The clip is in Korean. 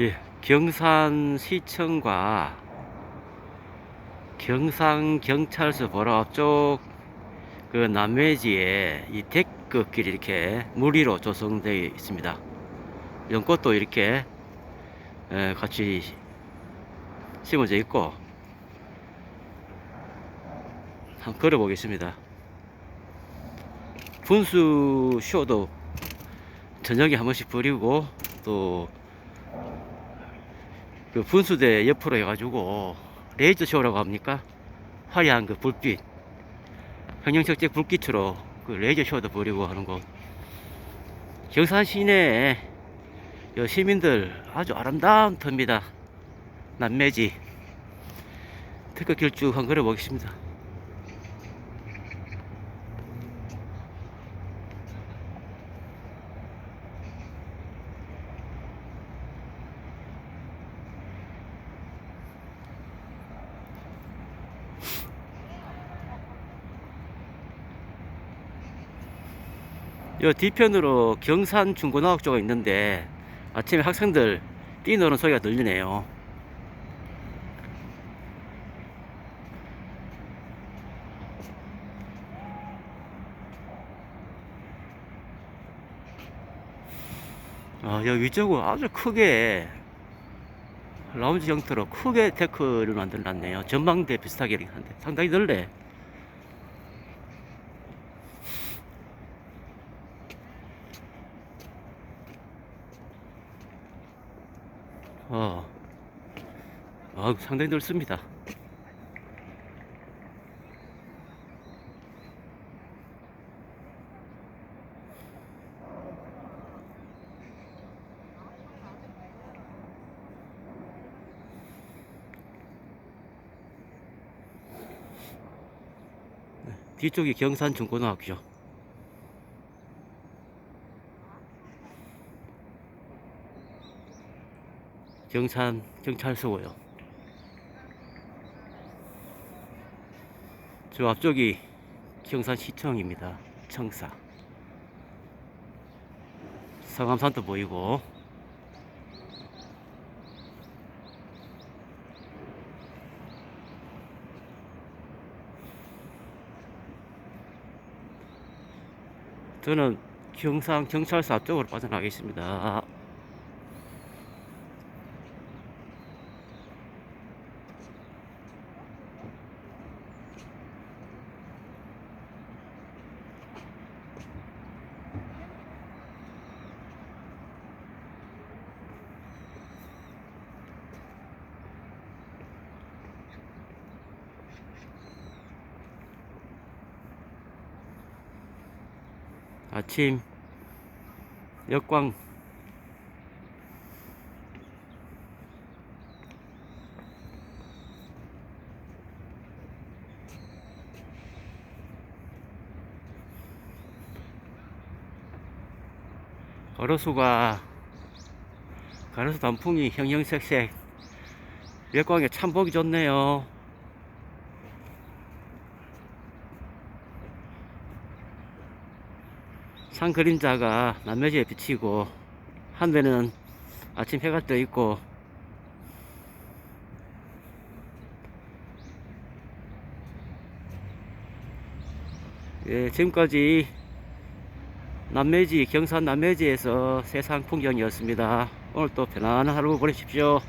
예, 경산시청과 경상경찰서 보러 앞쪽 그 남매지에 이 데크길이 이렇게 무리로 조성되어 있습니다. 연꽃도 이렇게 에, 같이 심어져 있고 한번 걸어 보겠습니다. 분수 쇼도 저녁에 한 번씩 버리고 또 그 분수대 옆으로 해가지고 레이저 쇼라고 합니까? 화려한 그 불빛. 형형색색 불빛으로 그 레이저 쇼도 버리고 하는 곳 경산 시내에 여 시민들 아주 아름다운 터입니다. 남매지. 특급 길쭉 한번 걸어 보겠습니다 요 뒤편으로 경산 중고등학교가 있는데 아침에 학생들 뛰노는 소리가 들리네요. 아, 여기 위쪽은 아주 크게 라운지 형태로 크게 데크를 만들어놨네요. 전망대 비슷하게 한데 상당히 넓네. 어, 아, 상당히 넓습니다. 네, 뒤쪽이 경산 중고등학교. 경산 경찰서고요. 저 앞쪽이 경산시청입니다. 청사. 성암산도 보이고 저는 경산 경찰서 앞쪽으로 빠져나가겠습니다. 아침 역광 가로수가 가로수 단풍이 형형색색 역광에 참 보기 좋네요. 산 그림자가 남매지에 비치고 한 대는 아침 해가 떠 있고 예, 지금까지 남매지 경산 남매지에서 세상 풍경이었습니다. 오늘 또 편안한 하루 보내십시오.